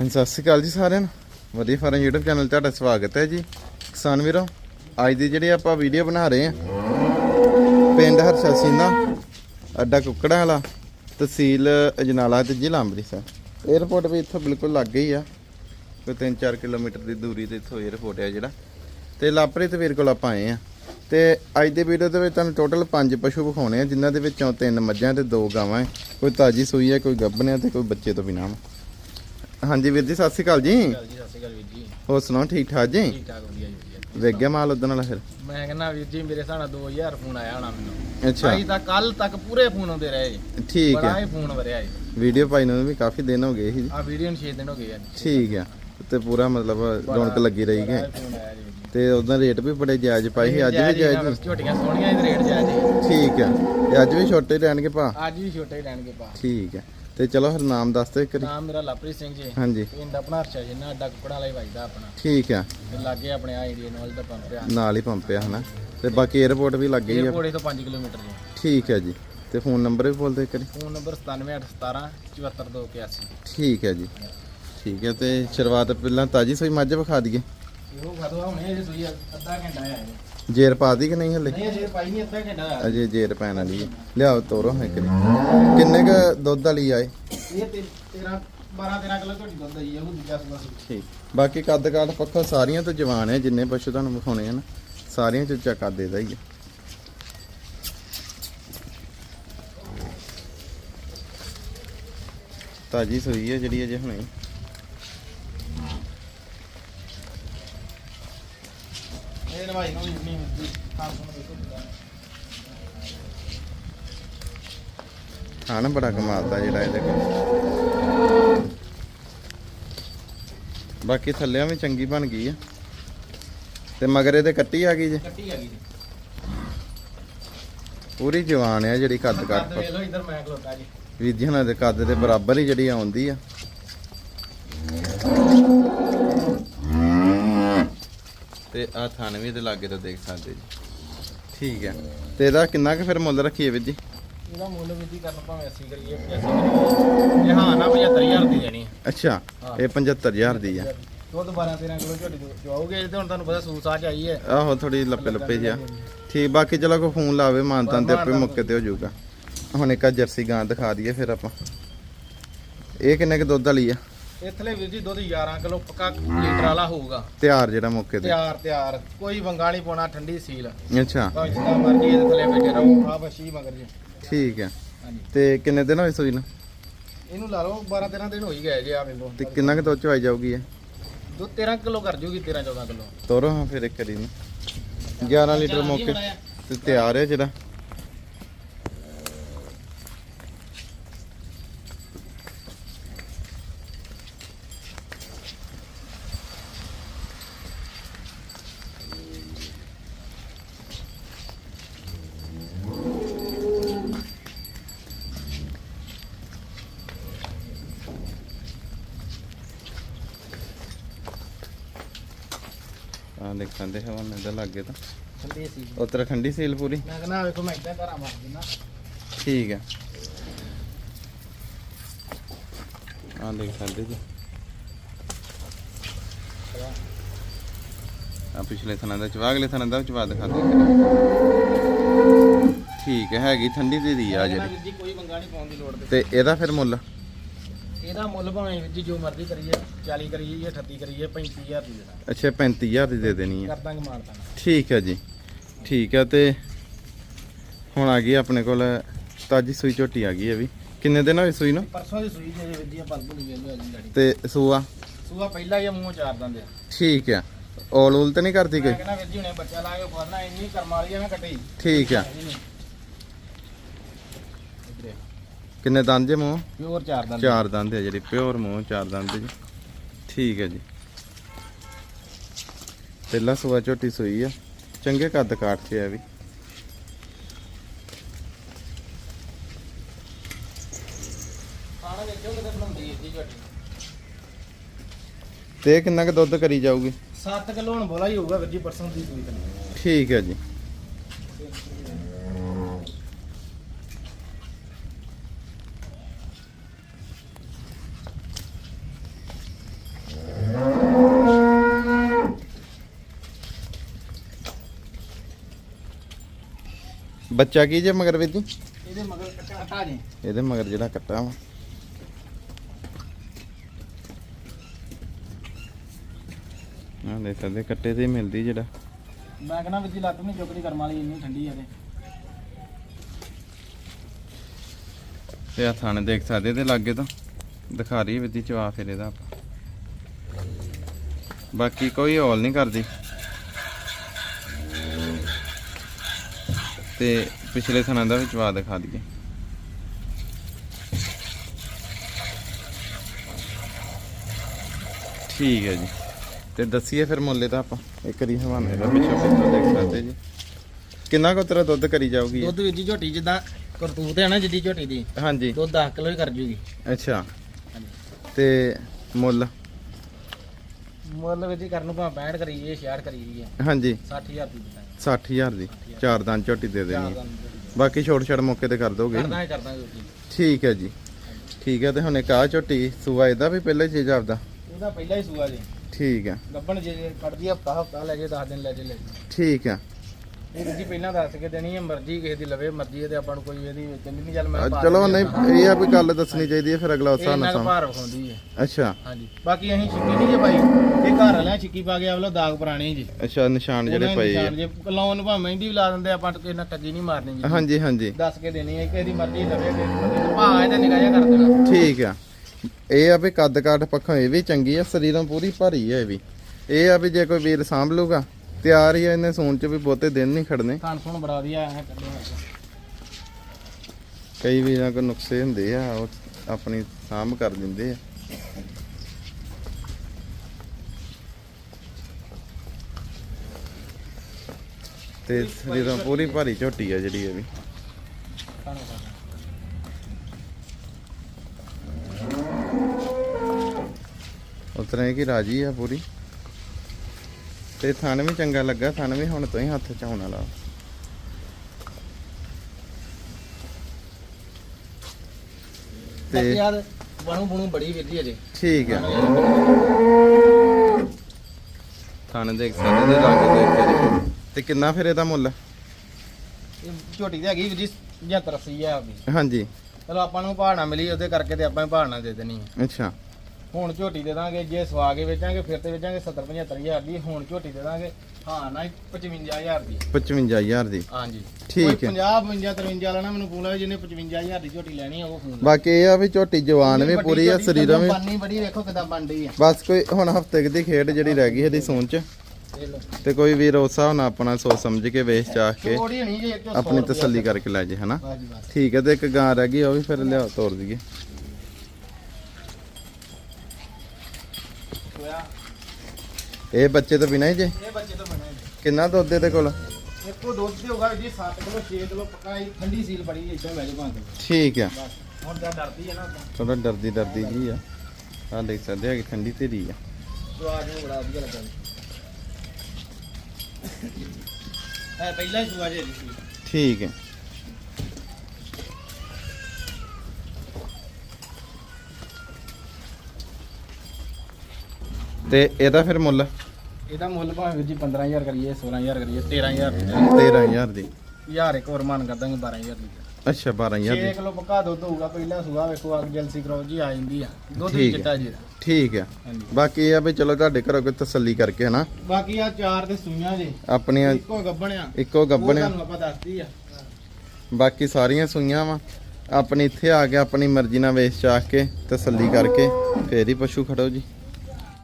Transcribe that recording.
ਹਾਂਜੀ, ਸਤਿ ਸ਼੍ਰੀ ਅਕਾਲ ਜੀ ਸਾਰਿਆਂ ਨੂੰ। ਵਧੀਆ ਫਾਰਮ YouTube ਚੈਨਲ ਤੁਹਾਡਾ ਸਵਾਗਤ ਹੈ ਜੀ। ਕਿਸਾਨ ਵੀਰੋ, ਅੱਜ ਦੀ ਜਿਹੜੀ ਆਪਾਂ ਵੀਡੀਓ ਬਣਾ ਰਹੇ ਆ ਪਿੰਡ ਹਰਸ਼ਾ ਸਿੰਘਾ ਅੱਡਾ ਕੁੱਕੜਾਂ ਵਾਲਾ, ਤਹਿਸੀਲ ਅਜਨਾਲਾ ਤੇ ਜ਼ਿਲ੍ਹਾ ਅੰਮ੍ਰਿਤਸਰ। 에어ਪੋਰਟ ਵੀ ਇੱਥੋਂ ਬਿਲਕੁਲ ਲੱਗੇ ਹੀ ਆ। ਕੋਈ 3-4 ਕਿਲੋਮੀਟਰ ਦੀ ਦੂਰੀ ਤੇ ਇੱਥੋਂ 에어ਪੋਰਟ ਆ ਜਿਹੜਾ। ਤੇ ਲਾਪਰੇ ਤੇ ਵੀਰ ਕੋਲ ਆਪਾਂ ਆਏ ਆ। ਤੇ ਅੱਜ ਦੇ ਵੀਡੀਓ ਦੇ ਵਿੱਚ ਤੁਹਾਨੂੰ ਟੋਟਲ 5 ਪਸ਼ੂ ਵਿਖਾਉਣੇ ਆ, ਜਿਨ੍ਹਾਂ ਦੇ ਵਿੱਚੋਂ 3 ਮੱਝਾਂ ਤੇ 2 ਗਾਵਾਂ ਕੋਈ ਤਾਜੀ ਸੂਈ ਹੈ, ਕੋਈ ਗੱਭਣ ਹੈ ਤੇ ਕੋਈ ਬੱਚੇ ਤੋਂ ਬਿਨਾਂ। ਹੈ ਹਾਂਜੀ ਵੀਰ ਜੀ ਸਤਿ ਸ਼੍ਰੀ ਅਕਾਲ ਜੀ। ਚੱਲ ਜੀ ਸਤਿ ਸ਼੍ਰੀ ਅਕਾਲ ਵੀਰ ਜੀ। ਹੋਰ ਸੁਣਾਓ ਠੀਕ ਠਾਕ ਜੀ? ਠੀਕ ਠਾਕ ਵਧੀਆ ਜੀ ਵਧੀਆ। ਵੇਖ ਗਿਆ ਮਾਲ ਉਦੋਂ ਵਾਲਾ ਫਿਰ? ਮੈਂ ਕਹਿੰਦਾ ਵੀਰ ਜੀ ਮੇਰੇ ਨਾਲ 2000 ਫੋਨ ਆਇਆ ਹੋਣਾ ਮੈਨੂੰ। ਅੱਛਾ। ਅੱਜ ਤਾਂ ਕੱਲ ਤੱਕ ਪੂਰੇ ਫੋਨ ਆਉਂਦੇ ਰਹੇ। ਜੀ। ਠੀਕ ਬੜਾ ਹੈ। ਹੀ ਫੋਨ ਵਰਿਆ ਜੀ। ਵੀਡੀਓ ਪਾਈ ਨੂੰ ਵੀ ਕਾਫੀ ਦਿਨ ਹੋ ਗਏ ਸੀ। ਆ ਵੀਡੀਓ ਨੂੰ 6 ਦਿਨ ਹੋ ਗਏ ਆ ਠੀਕ ਹੈ। ਤੇ ਪੂਰਾ ਮਤਲਬ ਰੌਣਕ ਲੱਗੀ ਰਹੀ ਹੈ। ਆਇਆ ਜੀ। ਤੇ ਉਹਦਾ ਰੇਟ ਵੀ ਬੜੇ ਜਾਇਜ਼ ਪਾਈ ਸੀ ਅੱਜ ਵੀ ਜਾਇਜ਼ ਝੋਟੀਆਂ ਸੋਹਣੀਆਂ ਇਹਦੇ ਰੇਟ ਜਾਇਜ਼ ਜੀ ਠੀਕ ਹੈ। ਤੇ ਅੱਜ ਵੀ ਛੋਟੇ ਰਹਿਣਗੇ ਭਾ? ਅੱਜ ਵੀ ਛੋਟੇ ਹੀ ਰਹਿਣਗੇ ਪਾ ਠੀਕ ਹੈ। ਤੇ ਚਲੋ ਫਿਰ ਨਾਮ ਦੱਸ ਦਿਓ ਇੱਕ ਵਾਰੀ। ਨਾਮ ਮੇਰਾ ਲਵਪ੍ਰੀਤ ਸਿੰਘ ਜੀ। ਹਾਂਜੀ। ਪਿੰਡ ਆਪਣਾ ਹਰਸ਼ਾ ਜੀ ਨਾ ਅੱਡਾ ਕੁਕੜਾ ਵਾਲਾ ਹੀ ਵੱਜਦਾ ਆਪਣਾ। ਠੀਕ ਹੈ ਤੇ ਲਾਗੇ ਆਪਣੇ ਆ ਇੰਡੀਅਨ ਆਇਲ ਦਾ ਪੰਪ ਆ ਨਾਲ ਹੀ ਪੰਪਿਆ ਹਨਾ? ਤੇ ਬਾਕੀ 에어ਪੋਰਟ ਵੀ ਲੱਗੇ ਹੀ ਆ। ਏਅਰਪੋਰਟ ਤੋਂ 5 ਕਿਲੋਮੀਟਰ ਜੀ ਠੀਕ ਹੈ ਜੀ। ਤੇ ਫੋਨ ਨੰਬਰ ਵੀ ਬੋਲ ਦਿਓ ਇੱਕ ਵਾਰੀ। ਫੋਨ ਨੰਬਰ 97817 74281 ਠੀਕ ਹੈ ਜੀ। ਠੀਕ ਹੈ ਤੇ ਸ਼ੁਰੂਆਤ ਪਹਿਲਾਂ ਤਾਜੀ ਸੋਈ ਮੱਝ ਵਿਖਾ ਦਈਏ। ਇਹੋ ਖਦਵਾ ਹੁਣੇ ਇਹ ਸੂਈ ਅੱਧਾ ਘੰਟਾ ਆਇਆ ਜੀ ਜੇਰ ਪਾ ਦੀ ਕਿ ਨਹੀਂ ਹਲੇ? ਨਹੀਂ ਅਜੇ ਪਾਈ ਨਹੀਂ ਅੱਧਾ ਘੰਟਾ ਹੋਇਆ ਅਜੇ ਜੇਰ ਪੈਣ ਵਾਲੀ ਹੈ। ਲਿਆਓ ਤੋਰੋ ਇੱਕ ਵਾਰੀ। ਕਿੰਨੇ ਕ ਦੁੱਧ ਵਾਲੀ ਆਏ ਇਹ? ਤੇ 13 12 13 ਕਿਲੋ ਝੋਟੀ ਦੁੱਧ ਆਈ ਆ ਉਹ ਦੂਜਾ ਸੂਆ ਸੀ। ਠੀਕ। ਬਾਕੀ ਕੱਦ ਕਾਠ ਪੱਖੋਂ ਸਾਰੀਆਂ ਤੋਂ ਜਵਾਨ ਹੈ ਜਿੰਨੇ ਪਸ਼ੂ ਤੁਹਾਨੂੰ ਵਿਖਾਉਣੇ ਹਨ ਸਾਰੀਆਂ ਚ ਉੱਚਾ ਕੱਦ ਇਹਦਾ ਹੀ ਹੈ ਤਾਜੀ ਸੋਈ ਹੈ ਜਿਹੜੀ ਅਜੇ ਹੁਣੇ। ਇਹ ਨਵਾਈ ਨੂੰ ਨਹੀਂ ਹੁੰਦੀ ਕੰਮ ਨੂੰ ਦੇਖੋ ਹਾਂ। ਨਾ ਬੜਾ ਕਮਾਲ ਦਾ ਜਿਹੜਾ ਇਹਦੇ ਕੋਲ ਬਾਕੀ ਥੱਲਿਆਂ ਵੀ ਚੰਗੀ ਬਣ ਗਈ ਆ। ਤੇ ਮਗਰ ਇਹਦੇ ਕੱਟੀ ਆ ਗਈ ਜੇ? ਕੱਟੀ ਆ ਗਈ ਜੀ। ਪੂਰੀ ਜਵਾਨ ਆ ਜਿਹੜੀ ਕੱਦ ਕੱਦ ਕੱਟ ਵੇਖ ਲਓ ਇੱਧਰ ਮੈਂ ਖਲੋਤਾ ਜੀ। ਵੀਰ ਜੀ ਹੁਣਾਂ ਦੇ ਕੱਦ ਦੇ ਬਰਾਬਰ ਹੀ ਜਿਹੜੀ ਆਉਂਦੀ ਆ। ਤੇ ਆ ਥਣ ਵੀ ਇਹਦੇ ਲਾਗੇ ਤੋਂ ਦੇਖ ਸਕਦੇ ਜੀ। ਠੀਕ ਹੈ। ਤੇ ਇਹਦਾ ਕਿੰਨਾ ਕੁ ਫਿਰ ਮੁੱਲ ਰੱਖੀਏ ਵੀਰ ਜੀ? ਇਹਦਾ ਮੁੱਲ ਵੀ ਦੀ ਕਰਨ ਭਾਵੇਂ 80 ਕਰੀਏ 85 ਕਰੀਏ ਇਹ ਹਾਂ ਨਾ 75000 ਦੀ ਦੇਣੀ ਹੈ। ਅੱਛਾ ਇਹ 75000 ਦੀ ਆ। ਦੁੱਧ 12 13 ਕਿਲੋ ਝੋਟੀ ਜਵਾਓਗੇ ਤੇ ਹੁਣ ਤੁਹਾਨੂੰ ਪਤਾ ਸੂਸ ਆ ਚ ਆਈ ਹੈ। ਆਹੋ ਥੋੜੀ ਲੱਪੇ ਲੱਪੇ ਜਿਹਾ ਠੀਕ ਬਾਕੀ ਚਲੋ ਕੋਈ ਫੋਨ ਲਾਵੇ ਮਾਨਤਾਂ ਤੇ ਆਪੇ ਮੌਕੇ ਤੇ ਹੋ ਜਾਊਗਾ। ਹੁਣ ਇੱਕ ਆ ਜਰਸੀ ਗਾਂ ਦਿਖਾ ਦਈਏ ਫਿਰ ਆਪਾਂ। ਇਹ ਕਿੰਨੇ ਕ ਦੁੱਧ ਵਾਲੀ ਆ? ਇਥਲੇ ਵੀਰ ਜੀ ਦੁੱਧ 11 ਕਿਲੋ ਪੱਕਾ ਲੀਟਰ ਵਾਲਾ ਹੋਊਗਾ। ਤਿਆਰ ਜਿਹੜਾ ਮੌਕੇ ਤੇ? ਤਿਆਰ ਤਿਆਰ। ਕੋਈ ਵੰਗਾ ਨਹੀਂ ਪਾਉਣਾ ਠੰਡੀ ਸੀਲ। ਅੱਛਾ। ਭਾਵੇਂ ਜਿੱਦਾਂ ਮਰਜ਼ੀ ਇਹਦੇ ਥੱਲੇ ਬੈਠੇ ਰਹੋ ਆ ਬਸ਼ੀ ਮਗਰ ਜੀ। ਠੀਕ ਹੈ। ਤੇ ਕਿੰਨੇ ਦਿਨ ਹੋਏ ਸੂਈ ਨੂੰ? ਇਹਨੂੰ ਲਾ ਲਓ 12 13 ਦਿਨ ਹੋ ਹੀ ਗਏ ਜੀ ਆ ਮੈਨੂੰ। ਤੇ ਕਿੰਨਾ ਕੁ ਦੁੱਧ ਚਵਾਈ ਜਾਊਗੀ ਇਹ? ਦੁੱਧ 13 ਕਿਲੋ ਕਰ ਜੂਗੀ 13 14 ਕਿਲੋ। ਤੋਰੋ ਹਾਂ ਫਿਰ ਇੱਕ ਕਰੀ ਨੂੰ 11 ਲੀਟਰ ਮੌਕੇ ਤੇ ਤਿਆਰ ਹੈ ਜਿਹੜਾ। ਆ ਦੇਖ ਸਕਦੇ ਹੋ ਉਹਨੇ ਦਾ ਲੱਗੇ ਤਾਂ। ਠੰਡੀ ਸੀ ਉੱਤਰਾਖੰਡੀ ਸੇਲ ਪੂਰੀ? ਮੈਂ ਕਹਿੰਦਾ ਵੇਖੋ ਮੈਂ ਇਦਾਂ ਘਰਾਂ ਮਾਰ ਦਿੰਦਾ ਠੀਕ ਹੈ। ਆ ਦੇਖ ਸਕਦੇ ਜੀ। ਆ ਪਿਛਲੇ ਥਣਾ ਦਾ ਚਵਾ ਅਗਲੇ ਥਣਾ ਦਾ ਚਵਾ ਦਿਖਾ ਦੇ। ਠੀਕ ਹੈ ਹੈਗੀ ਠੰਡੀ ਦੀ ਦੀ ਆ ਮੈਂ ਜਿਹੜੀ। ਕੋਈ ਵੰਗਾ ਨਹੀਂ ਪਾਉਣ ਦੀ ਲੋੜ ਤੇ। ਤੇ ਇਹਦਾ ਫਿਰ ਮੁੱਲ? ਇਹਦਾ ਮੁੱਲ ਭਾਵੇਂ ਵੀਰ ਜੀ ਜੋ ਮਰਜ਼ੀ ਕਰੀਏ 40 ਕਰੀਏ 38 ਕਰੀਏ 35000 ਦੀ ਦੇਣਾ। ਅੱਛਾ 35000 ਦੀ ਦੇ ਦੇਣੀ ਹੈ ਕਰ ਦਾਂਗੇ ਮਾਰ ਦਾਂਗੇ ਠੀਕ ਹੈ ਜੀ। ਠੀਕ ਹੈ ਤੇ ਹੁਣ ਆ ਗਈ ਆਪਣੇ ਕੋਲ ਤਾਜੀ ਸੂਈ ਝੋਟੀ ਆ ਗਈ ਹੈ ਵੀ। ਕਿੰਨੇ ਦਿਨ ਹੋਏ ਸੂਈ ਨੂੰ? ਪਰਸੋਂ ਦੀ ਸੂਈ ਜੇ ਵੀਰ ਜੀ ਪਲ ਭੁੱਲ ਗਏ ਲੋ ਜੀ ਲੜੀ ਤੇ ਸੂਆ? ਸੂਆ ਪਹਿਲਾਂ ਹੀ ਆ, ਮੂੰਹ ਚਾਰ ਦਿੰਦੇ ਆ। ਠੀਕ ਹੈ ਔਲ ਉਲ ਤੇ ਨਹੀਂ ਕਰਦੀ ਮੈਂ ਕੋਈ ਕਹਿੰਦਾ ਵੀਰ ਜੀ ਹੁਣੇ ਬੱਚਾ ਲਾ ਕੇ ਫੜਨਾ ਇੰਨੀ ਕਰਮ ਵਾਲੀ ਆ ਮੈਂ ਕੱਟੀ। ਠੀਕ ਹੈ ਕਿੰਨੇ ਦੰਦ ਜੇ ਮੂੰਹ? ਪਿਓਰ ਚਾਰ ਦਿੰਦੇ। ਚਾਰ ਦੰਦ ਹੈ ਜਿਹੜੀ ਪਿਓਰ ਮੂੰਹ ਚਾਰ ਦੰਦ ਜੀ। ਠੀਕ ਹੈ ਜੀ। ਪਹਿਲਾ ਸੂਆ ਝੋਟੀ ਸੂਈ ਆ। ਚੰਗੇ ਕੱਦ ਕਾਠ 'ਚ ਹੈ ਵੀ ਤੇ ਕਿੰਨਾ ਕੁ ਦੁੱਧ ਕਰੀ ਜਾਊਗੀ? 7 ਕਿਲੋ ਹੁਣ ਬੋਲਾ ਹੀ ਹੋਊਗਾ ਵੀਰ ਜੀ ਪਰਸੋਂ ਦੀ ਸੂਈ ਤੇ। ਠੀਕ ਹੈ ਜੀ। ਬੱਚਾ ਕੀ ਜੇ ਮਗਰ ਜੀ ਇਹਦੇ ਮਗਰ ਕੱਟਾ ਜੇ। ਇਹਦੇ ਮਗਰ ਜਿਹੜਾ ਕੱਟਾ ਵਾ। ਆ ਦੇ ਸਕਦੇ ਕੱਟੇ ਤੇ ਹੀ ਮਿਲਦੀ ਜਿਹੜਾ। ਮੈਂ ਕਹਿੰਦਾ ਵਿੱਚ ਲੱਤ ਨਹੀਂ ਚੁੱਕਦੀ ਕਰਮ ਵਾਲੀ ਇੰਨੀ ਠੰਡੀ ਆ ਤੇ। ਤੇ ਆ ਥਾਣੇ ਦੇਖ ਸਕਦੇ ਤੇ ਲਾਗੇ ਤੋਂ। ਦਿਖਾ ਰਹੀ ਵਿੱਦੀ ਚਵਾ ਫਿਰ ਇਹਦਾ ਆਪਾਂ। ਬਾਕੀ ਕੋਈ ਹੌਲ ਨਹੀਂ ਕਰਦੀ। ਤੇ ਪਿਛਲੇ ਥਾਣਾ ਦਾ ਵੀ ਚਵਾ ਦਿਖਾ ਦਈਏ। ਠੀਕ ਹੈ ਜੀ। ਤੇ ਦੱਸੀਏ ਫਿਰ ਮੁੱਲੇ ਦਾ ਆਪਾਂ। ਇੱਕ ਰੀ ਹਵਾਨੇ ਦਾ ਪਿੱਛੇ ਪਿੱਛੇ ਦੇਖ ਸਕਦੇ ਜੀ। ਕਿੰਨਾ ਕੁ ਤੇਰਾ ਦੁੱਧ ਕਰੀ ਜਾਊਗੀ? ਦੁੱਧ ਵਿੱਚ ਝੋਟੀ ਜਿੱਦਾਂ ਕਰਤੂਤ ਹੈ ਨਾ ਜਿੱਦੀ ਝੋਟੀ ਦੀ। ਹਾਂਜੀ। ਦੁੱਧ 10 ਕਿਲੋ ਹੀ ਕਰ ਜੂਗੀ। ਅੱਛਾ। ਤੇ ਮੁੱਲ? ਵਿੱਚ ਹੀ ਕਰਨ ਨੂੰ ਭਾਵੇਂ 65 ਕਰੀਏ 66 ਕਰੀਏ ਹਾਂਜੀ। 60000 ਦੀ ਦਿੰਦਾ 60000 ਦੀ। ਚਾਰ ਦਾਨ ਝੋਟੀ ਦੇ ਦੇਣੀ। ਹੈ। ਬਾਕੀ ਛੋਟ ਛੜ ਮੌਕੇ ਤੇ ਕਰ ਦੋਗੇ? ਕਰਦਾ ਹੀ ਕਰਦਾ ਜੀ। ਠੀਕ ਹੈ ਜੀ। ਠੀਕ ਹੈ ਤੇ ਹੁਣ ਇੱਕ ਆ ਝੋਟੀ ਸੂਆ ਇਹਦਾ ਵੀ ਪਹਿਲੇ ਚੀਜ਼ ਆਪਦਾ? ਇਹਦਾ ਪਹਿਲਾ ਹੀ ਸੂਆ ਜੀ। ਠੀਕ ਹੈ। ਗੱਬਣ ਜੇ ਕੱਢਦੀ ਹਫਤਾ ਹਫਤਾ ਲੈ ਜੇ 10 ਦਿਨ ਲੈ ਜੇ ਲੈ ਜੇ ਠੀਕ ਹੈ। ਇਹ ਜੀ ਪਹਿਲਾਂ ਦੱਸ ਕੇ ਦੇਣੀ ਹੈ ਮਰਜ਼ੀ ਕਿਸੇ ਦੀ ਲਵੇ ਮਰਜ਼ੀ ਹੈ ਤੇ ਆਪਾਂ ਨੂੰ ਕੋਈ ਇਹਦੀ ਕਹਿੰਦੀ ਨਹੀਂ ਚੱਲ ਮੈਂ ਪਾ ਚਲੋ ਨਹੀਂ ਇਹ ਆ ਵੀ ਗੱਲ ਦੱਸਣੀ ਚਾਹੀਦੀ ਹੈ ਫਿਰ ਅਗਲਾ ਉਸ ਇਹ ਹਿਸਾਬ ਇੰਨਾ ਨਾਲ ਭਾਰ ਹੈ। ਅੱਛਾ। ਹਾਂਜੀ। ਬਾਕੀ ਅਸੀਂ ਛਿੱਕੀ ਨਹੀਂ ਜੇ ਭਾਈ ਇਹ ਘਰ ਵਾਲਿਆਂ ਛਿੱਕੀ ਪਾ ਕੇ ਆਵਲੋ ਦਾਗ ਪੁਰਾਣੇ ਜੀ। ਅੱਛਾ ਨਿਸ਼ਾਨ ਜਿਹੜੇ ਪਏ ਆ। ਜੇ ਲਾਉਣ ਨੂੰ ਭਾਵੇਂ ਮਹਿੰਦੀ ਵੀ ਲਾ ਦਿੰਦੇ ਆਪਾਂ ਕਿਸੇ ਨਾਲ ਟੱਗੀ ਨਹੀਂ ਮਾਰਨੀ ਜੀ। ਹਾਂਜੀ ਹਾਂਜੀ। ਦੱਸ ਕੇ ਦੇਣੀ ਹੈ ਕਿਸੇ ਦੀ ਮਰਜ਼ੀ ਲਵੇ ਭਾਅ ਇਹਦਾ ਨਿਗਾਹ ਜਿਹਾ ਕਰ ਦੇਣਾ। ਠੀਕ ਆ। ਇਹ ਆ ਵੀ ਕੱਦ ਕਾਠ ਪੱਖੋਂ ਇਹ ਵੀ ਚੰਗੀ ਆ ਸਰੀਰੋਂ ਪੂਰੀ ਭਾਰੀ ਆ ਇਹ ਵੀ। ਇਹ ਆ ਵੀ ਜੇ ਕੋਈ ਵੀਰ ਸਾਂਭ ਲੂਗਾ ਤਿਆਰ ਹੀ ਆ ਇਹਨੇ ਸੂਣ ਚ ਵੀ ਬਹੁਤੇ ਦਿਨ ਨਹੀਂ ਖੜਨੇ। ਖਾਣ ਸੁਣ ਬੜਾ ਵਧੀਆ ਹੈ ਕੱਢੇ ਕਈ ਵੀਰਾਂ ਕੋ ਨੁਕਸੇ ਹੁੰਦੇ ਆ ਉਹ ਆਪਣੀ ਸਾਂਭ ਕਰ ਦਿੰਦੇ ਆ। ਤੇ ਸਰੀਰੋਂ ਪੂਰੀ ਭਾਰੀ ਝੋਟੀ ਆ ਜਿਹੜੀ ਇਹ ਵੀ। ਇਹ ਕਿ ਰਾਜੀ ਆ ਪੂਰੀ? ਤੇ ਥਣ ਵੀ ਚੰਗਾ ਲੱਗਾ ਥਣ ਵੀ ਹੁਣ ਤੋਂ ਹੀ ਹੱਥ ਚ ਆਉਣ ਵਾਲਾ। ਤੇ ਯਾਰ ਬਣੂ ਬਣੂ ਬੜੀ ਵਿੱਧੀ ਅਜੇ ਠੀਕ ਆ। ਥਣ ਦੇਖ ਸਕਦੇ ਤੇ ਲੱਗ ਦੇਖ ਕੇ। ਤੇ ਕਿੰਨਾ ਫਿਰ ਇਹਦਾ ਮੁੱਲ? ਇਹ ਝੋਟੀ ਤੇ ਹੈਗੀ ਜੀ 75 80 ਆ ਵੀ ਹਾਂਜੀ। ਚਲੋ ਆਪਾਂ ਨੂੰ ਭਾਣਾ ਮਿਲੀ ਉਹਦੇ ਕਰਕੇ ਤੇ ਆਪਾਂ ਹੀ ਭਾਣਾ ਦੇ ਦੇਣੀ ਹੈ ਅੱਛਾ। ਹੁਣ ਝੋਟੀ ਦੇ ਦਾਂਗੇ ਜੇ ਸਵਾ ਕੇ ਵੇਚਾਂਗੇ ਫਿਰ ਤੇ ਵੇਚਾਂਗੇ 70 75000 ਦੀ ਹੁਣ ਝੋਟੀ ਦੇ ਦਾਂਗੇ। ਹਾਂ ਨਾ 55000 ਦੀ। 55000 ਦੀ। ਹਾਂਜੀ। ਠੀਕ ਹੈ। 50 52 53 ਵਾਲਾ ਨਾ ਮੈਨੂੰ ਆਇਆ ਜਿਹਨੇ 55000 ਦੀ ਝੋਟੀ ਲੈਣੀ ਆ ਉਹ ਫੋਨ ਬਾਕੀ ਇਹ ਆ ਵੀ ਝੋਟੀ ਜਵਾਨ ਵੀ ਪੂਰੀ ਆ ਸਰੀਰਾਂ ਵੀ। ਬਾਨੀ ਬੜੀ ਵੇਖੋ ਕਿਦਾਂ ਬਣ ਰਹੀ ਆ। ਬਸ ਕੋਈ ਹੁਣ ਹਫ਼ਤੇ ਦੀ ਖੇਡ ਜਿਹੜੀ ਰਹਿ ਗਈ ਇਹਦੀ ਸੂਣ ਚ। ਤੇ ਕੋਈ ਵੀਰ ਉਸ ਹਿਸਾਬ ਨਾਲ ਆਪਣਾ ਸੋਚ ਸਮਝ ਕੇ ਵੇਚ ਚਾਹ ਕੇ ਹਣੀ ਆਪਣੀ 100 ਰੁਪਇਆ ਤਸੱਲੀ ਕਰਕੇ ਲੈ ਜੇ ਹਨਾ? ਠੀਕ ਹੈ ਤੇ ਇੱਕ ਗਾਂ ਰਹਿ ਗਈ ਉਹ ਵੀ ਫਿਰ ਲਿਆਓ ਤੋੜ ਦਈਏ ਹੋਇਆ ਇਹ ਬੱਚੇ ਤੋਂ ਬਿਨਾਂ ਹੀ ਜੇ? ਇਹ ਬੱਚੇ ਤੋਂ ਬਣੇ ਨੇ ਕਿੰਨਾ ਦੁੱਧ ਇਹਦੇ ਕੋਲ? ਇੱਕੋ ਦੁੱਧ ਤੇ ਹੋਗਾ ਜੀ 7 ਕਿਲੋ 6 ਕਿਲੋ ਪੱਕਾ ਠੰਡੀ ਸੀਲ ਬੜੀ ਇਦਾਂ ਵੈਜ ਭਾਂਦੇ ਠੀਕ ਆ। ਹੁਣ ਤਾਂ ਡਰਦੀ ਹੈ ਨਾ ਥੋੜਾ ਡਰਦੀ ਡਰਦੀ ਜੀ ਆ। ਆ ਦੇਖ ਸਕਦੇ ਆ ਕਿ ਠੰਡੀ ਧੀਰੀ ਆ। ਸਵਾਦ ਨੂੰ ਬੜਾ ਵਧੀਆ ਲੱਗਾ ਇਹ ਪਹਿਲਾ ਹੀ ਸਵਾਦ ਹੈ ਜੀ ਠੀਕ ਹੈ ਤੇ ਇਹਦਾ ਫਿਰ ਮੁੱਲ? ਇਹਦਾ ਮੁੱਲ ਭਾਵੇਂ ਵੀਰ ਜੀ 15000 ਕਰੀਏ 16000 ਕਰੀਏ 13000 13000 ਦੀ। ਹਜ਼ਾਰ ਇੱਕ ਹੋਰ ਮਨ ਕਰ ਦਾਂਗੇ 12000 ਦੀ। ਅੱਛਾ 12000 6 ਦੀ। ਕਿਲੋ ਪੱਕਾ ਦੁੱਧ ਹੋਊਗਾ ਪਹਿਲਾ ਸੁਗਾ ਵੇਖੋ ਆ ਜਲਸੀ ਕਰੋ ਜੀ ਆ ਜਾਂਦੀ ਆ। ਦੁੱਧ ਵੀ। ਚਿੱਟਾ ਜੀ ਠੀਕ ਆ। ਹਾਂਜੀ। ਬਾਕੀ ਇਹ ਆ ਵੀ ਚਲੋ ਤੁਹਾਡੇ ਘਰੋਂ ਕੋਈ ਤਸੱਲੀ ਕਰਕੇ ਹਨਾ। ਬਾਕੀ ਆ ਚਾਰ ਤੇ ਸੂਈਆਂ ਜੇ। ਆਪਣੀਆਂ ਇੱਕੋ ਗੱਬਣਿਆ ਇੱਕੋ ਗੱਬਣ ਆ ਤੁਹਾਨੂੰ ਆਪਾਂ ਦੱਸਦੀ ਆ। ਬਾਕੀ ਸਾਰੀਆਂ ਸੂਈਆਂ ਵਾ। ਆਪਣੀ ਇੱਥੇ ਆ ਕੇ ਆਪਣੀ ਮਰਜ਼ੀ ਨਾਲ ਵੇਚ ਚਾਹ ਕੇ ਤਸੱਲੀ ਕਰਕੇ ਫੇਰ ਹੀ ਪਸ਼ੂ ਖੜੋ ਜੀ।